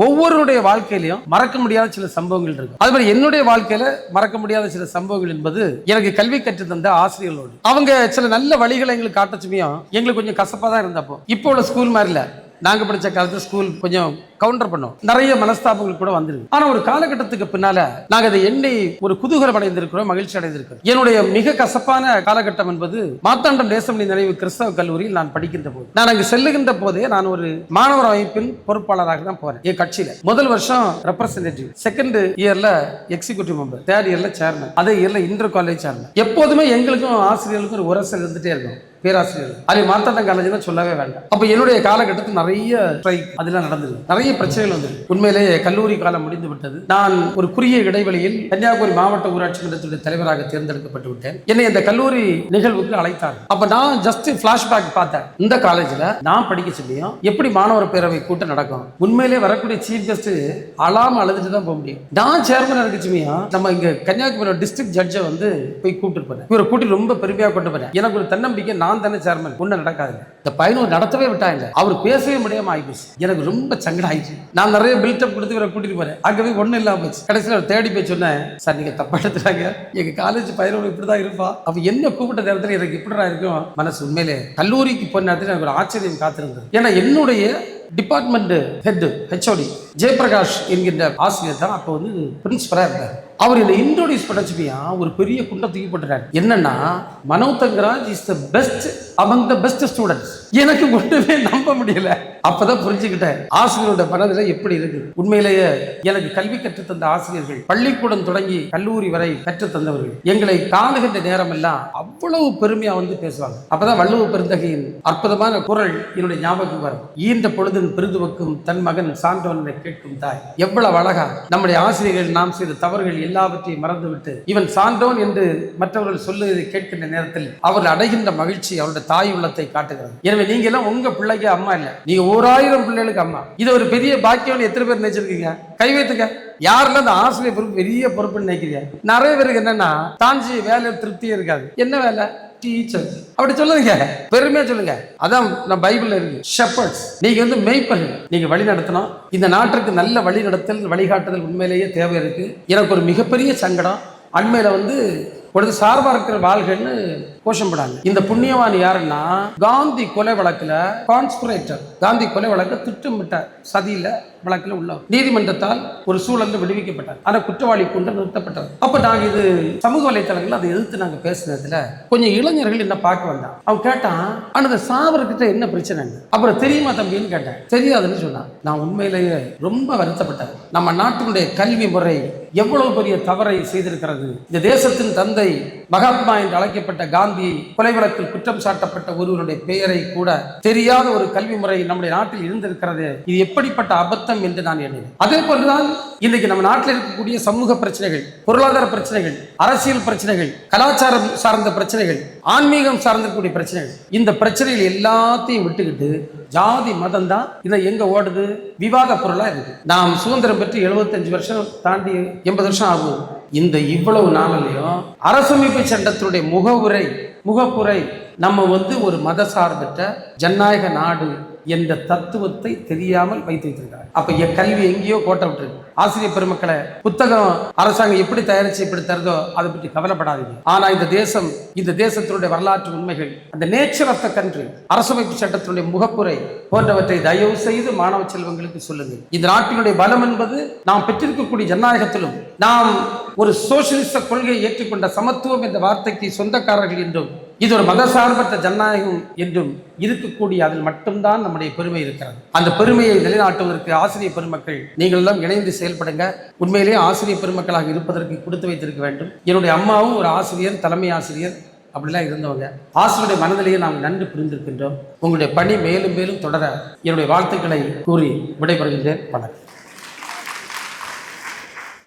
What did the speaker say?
ஒவ்வொருடைய வாழ்க்கையிலையும் மறக்க முடியாத சில சம்பவங்கள் இருக்கு அது மாதிரி என்னுடைய வாழ்க்கையில மறக்க முடியாத சில சம்பவங்கள் என்பது எனக்கு கல்வி கற்று தந்த ஆசிரியர்களோடு. அவங்க சில நல்ல வழிகளை எங்களுக்கு காட்டச்சுமையும் எங்களுக்கு கொஞ்சம் கசப்பா தான் இருந்தப்போ. இப்போ உள்ள ஸ்கூல் மாதிரி இல்லை. நாங்கள் படித்த காலத்தில் ஸ்கூல் கொஞ்சம் கவுண்டர் பண்ணோம். நிறைய மனஸ்தாபங்கள் கூட வந்திருக்கு. ஆனா ஒரு காலகட்டத்துக்கு பின்னால நாங்க அதை எண்ணி ஒரு குதூகலம் அடைந்திருக்கிறோம் மகிழ்ச்சி அடைந்திருக்கிறோம். என்னுடைய மிக கசப்பான காலகட்டம் என்பது மாத்தாண்டம் தேசமணி நினைவு கிறிஸ்தவ கல்லூரியில் நான் படிக்கின்ற போது. நான் அங்கு செல்லுகின்ற போதே நான் ஒரு மாணவர் அமைப்பின் பொறுப்பாளராக தான் போறேன். என் கட்சியில. முதல் வருஷம் ரெப்ரசன்டேட்டிவ் செகண்ட் இயர்ல எக்ஸிகூட்டிவ் மெம்பர் தேர்ட் இயர்ல சேர்மன் அதே இயர்ல இன்டர் காலேஜ் சேர்மன் எப்போதுமே எங்களுக்கும் ஆசிரியர்களுக்கும் ஒரு உரசல் இருந்துட்டே இருக்கும் பேராசிரியர் அது மாத்தாண்டம் காலேஜ்னா சொல்லவே வேண்டாம். அப்ப என்னுடைய காலகட்டத்தில் நிறைய ஸ்ட்ரைக் அதெல்லாம் நடந்திருக்கு நிறைய பிரச்சனைகள் வந்து உண்மையிலேயே கல்லூரி காலம் முடிந்து விட்டது. நான் ஒரு குறுகிய இடைவெளியில் கன்னியாகுமரி மாவட்ட ஊராட்சி மன்றத்துடைய தலைவராக தேர்ந்தெடுக்கப்பட்டு விட்டேன். என்னை இந்த கல்லூரி நிகழ்வுக்கு அழைத்தார். அப்ப நான் ஜஸ்ட் பிளாஷ்பேக் பார்த்தேன். இந்த காலேஜ்ல நான் படிக்க சொல்லியும் எப்படி மாணவர் பேரவை கூட்டம் நடக்கும். உண்மையிலே வரக்கூடிய சீஃப் கெஸ்ட் அழாம அழுதுட்டு தான் போக முடியும். நான் சேர்மன் இருக்கச்சுமையா நம்ம இங்க கன்னியாகுமரி டிஸ்ட்ரிக்ட் ஜட்ஜை வந்து போய் கூப்பிட்டு போறேன். இவரை கூட்டி ரொம்ப பெருமையா கொண்டு போறேன். எனக்கு ஒரு தன்னம்பிக்கை நான் தானே சேர்மன் ஒன்னும் நடக்காது இந்த பயணம் நடத்தவே விட்டாங்க. அவர் பேசவே முடியாம ஆயிப்போச்சு. எனக்கு ரொம்ப சங்கடம் ஆயிடுச்சு நான் நிறைய பில்டப் கொடுத்து இவரை கூட்டிட்டு போறேன். அங்கவே ஒன்றும் இல்லாமல் போச்சு. கடைசியில் அவர் தேடி போய் சொன்னேன் சார் நீங்கள் தப்பா எடுத்துட்டாங்க. எங்கள் காலேஜ் பயணம் இப்படி தான் இருப்பா. அப்ப என்ன கூப்பிட்ட நேரத்தில் எனக்கு இப்படிடா இருக்கும்? மனசு உண்மையிலே கல்லூரிக்கு போன நேரத்தில் எனக்கு ஒரு ஆச்சரியம் காத்திருந்தது. ஏன்னா என்னுடைய டிபார்ட்மெண்ட் ஹெட் ஹெச்ஓடி ஜெயபிரகாஷ் என்கின்ற ஆசிரியர் தான் அப்போ வந்து பிரின்சிபலாக இருந்தார். அவர் என்னை இன்ட்ரோடியூஸ் பண்ணச்சுமையா ஒரு பெரிய குண்டை தூக்கி போட்டுறாரு என்னன்னா Mano Thangaraj is the best among the best students எனக்கு ஒன்றுமே நம்ப முடியல. அப்பதான் புரிஞ்சுக்கிட்டேன். ஆசிரியரோட மனதில் எப்படி இருக்கு? உண்மையிலேயே எனக்கு கல்வி கற்றுத்தந்த ஆசிரியர்கள் பள்ளிக்கூடம் தொடங்கி கல்லூரி வரை கற்றுத்தந்தவர்கள் எங்களை காணுகின்ற நேரம் எல்லாம் அவ்வளவு பெருமையா வந்து பேசுவாங்க. அப்பதான் வள்ளுவ பெருந்தகையின் அற்புதமான குரல் என்னுடைய ஞாபகம் வரும். ஈன்ற பொழுதின் பெருதுவக்கும் தன் மகன் சான்றோனை கேட்கும் தாய். எவ்வளவு அழகா நம்முடைய ஆசிரியர்கள் நாம் செய்த தவறுகள் எல்லாவற்றையும் மறந்துவிட்டு இவன் சான்றோன் என்று மற்றவர்கள் சொல்லுவதை கேட்கின்ற நேரத்தில் அவர்கள் அடைகின்ற மகிழ்ச்சி அவருடைய தாய் உள்ளத்தை காட்டுகிறது. எனவே நீங்க எல்லாம் உங்க பிள்ளைக்கு அம்மா இல்ல. நீங்க ஓராயிரம் பிள்ளைகளுக்கு அம்மா. இது ஒரு பெரிய பாக்கியம்னு எத்தனை பேர் நினைச்சிருக்கீங்க? கை வைத்துக்க. யாரெல்லாம் அந்த ஆசிரியர் பொறுப்பு பெரிய பொறுப்புன்னு நினைக்கிறீங்க? நிறைய பேருக்கு என்னன்னா தாஞ்சி வேலை திருப்தியே இருக்காது. என்ன வேலை? டீச்சர் அப்படி சொல்லுங்க. பெருமையா சொல்லுங்க. அதான் நான் பைபிள்ல இருக்கு. ஷெப்பர்ட்ஸ் நீங்க வந்து மெய்ப்பர்கள். நீங்க வழி நடத்தணும் இந்த நாட்டிற்கு நல்ல வழி நடத்தல் வழிகாட்டுதல் உண்மையிலேயே தேவை இருக்கு. எனக்கு ஒரு மிகப்பெரிய சங்கடம். அண்மையில வந்து ஒரு சார்பாக இருக்கிற வாழ்கள்னு கோஷப்படாங்க இந்த புண்ணியவான் யாருன்னா காந்தி கொலை வழக்குல கான்ஸ்பிரேட்டர் காந்தி கொலை வழக்கு திட்டமிட்ட சதியில வழக்கில் உள்ளவர். நீதிமன்றத்தால் ஒரு சூழல்ல விடுவிக்கப்பட்டார். ஆனால் குற்றவாளி கொண்டு நிறுத்தப்பட்டது அப்போ நாங்கள் இது சமூக வலைத்தளங்களில் அதை எதிர்த்து நாங்கள் பேசினதுல கொஞ்சம் இளைஞர்கள் என்ன பார்க்க வந்தான் அவன் கேட்டான் ஆனால் அந்த சாவர்கிட்ட என்ன பிரச்சனை? அப்புறம் தெரியுமா தம்பின்னு கேட்டேன். தெரியாதுன்னு சொன்னான். நான் உண்மையிலேயே ரொம்ப வருத்தப்பட்டேன். நம்ம நாட்டினுடைய கல்வி முறை எவ்வளவு பெரிய தவறை செய்திருக்கிறது. இந்த தேசத்தின் தந்தை மகாத்மா என்று அழைக்கப்பட்ட காந்தி கொலை வழக்கில் குற்றம் சாட்டப்பட்ட ஒருவருடைய பெயரை கூட தெரியாத ஒரு கல்வி முறை நம்முடைய நாட்டில் இருந்திருக்கிறது. இது எப்படிப்பட்ட அபத்தம் என்று நான் எண்ணினேன். அதே போன்றுதான் இன்னைக்கு நம்ம நாட்டில் இருக்கக்கூடிய சமூக பிரச்சனைகள் பொருளாதார பிரச்சனைகள் அரசியல் பிரச்சனைகள் கலாச்சாரம் சார்ந்த பிரச்சனைகள் ஆன்மீகம் சார்ந்திருக்கக்கூடிய பிரச்சனைகள் இந்த பிரச்சனைகள் எல்லாத்தையும் விட்டுக்கிட்டு ஜாதி மதம் தான் இதை எங்க ஓடுது? விவாத பொருளா இருக்கு நாம் சுதந்திரம் பெற்று 75 வருஷம் தாண்டி எண்பது வருஷம் ஆகும். இந்த இவ்வளவு நாளிலையும் அரசமைப்பு சட்டத்தினுடைய முகவுரை முகப்புரை நம்ம வந்து ஒரு மத சார்பற்ற ஜனநாயக நாடு என்ற தத்துவத்தை தெரியாமல் வைத்து வைத்திருக்கிறார். அப்ப என் கல்வி எங்கேயோ கோட்டை விட்டுருக்கு ஆசிரியர் பெருமக்களை புத்தகம் அரசாங்கம் எப்படி தயாரிச்சு இப்படி தருதோ அதை பற்றி கவலைப்படாதீங்க. ஆனா இந்த தேசம் இந்த தேசத்தினுடைய வரலாற்று உண்மைகள் அந்த நேச்சர் ஆஃப் த கண்ட்ரி அரசமைப்பு சட்டத்தினுடைய முகப்புரை போன்றவற்றை தயவு செய்து மாணவ செல்வங்களுக்கு சொல்லுங்கள். இந்த நாட்டினுடைய பலம் என்பது நாம் பெற்றிருக்கக்கூடிய ஜனநாயகத்திலும் நாம் ஒரு சோசியலிச கொள்கையை ஏற்றுக்கொண்ட சமத்துவம் என்ற வார்த்தைக்கு சொந்தக்காரர்கள் என்றும் இது ஒரு மதசார்பற்ற ஜனநாயகம் என்றும் இருக்கக்கூடிய அதில் மட்டும்தான் நம்முடைய பெருமை இருக்கிறது. அந்த பெருமையை நிலைநாட்டுவதற்கு ஆசிரியர் பெருமக்கள் நீங்கள் எல்லாம் இணைந்து செயல்படுங்க. உண்மையிலேயே ஆசிரியர் பெருமக்களாக இருப்பதற்கு கொடுத்து வைத்திருக்க வேண்டும். என்னுடைய அம்மாவும் ஒரு ஆசிரியர் தலைமை ஆசிரியர் அப்படிலாம் இருந்தவங்க. ஆசிரியருடைய மனதிலேயே நாம் நன்கு புரிந்திருக்கின்றோம். உங்களுடைய பணி மேலும் மேலும் தொடர என்னுடைய வாழ்த்துக்களை கூறி விடைபெறுகின்றேன். வணக்கம்.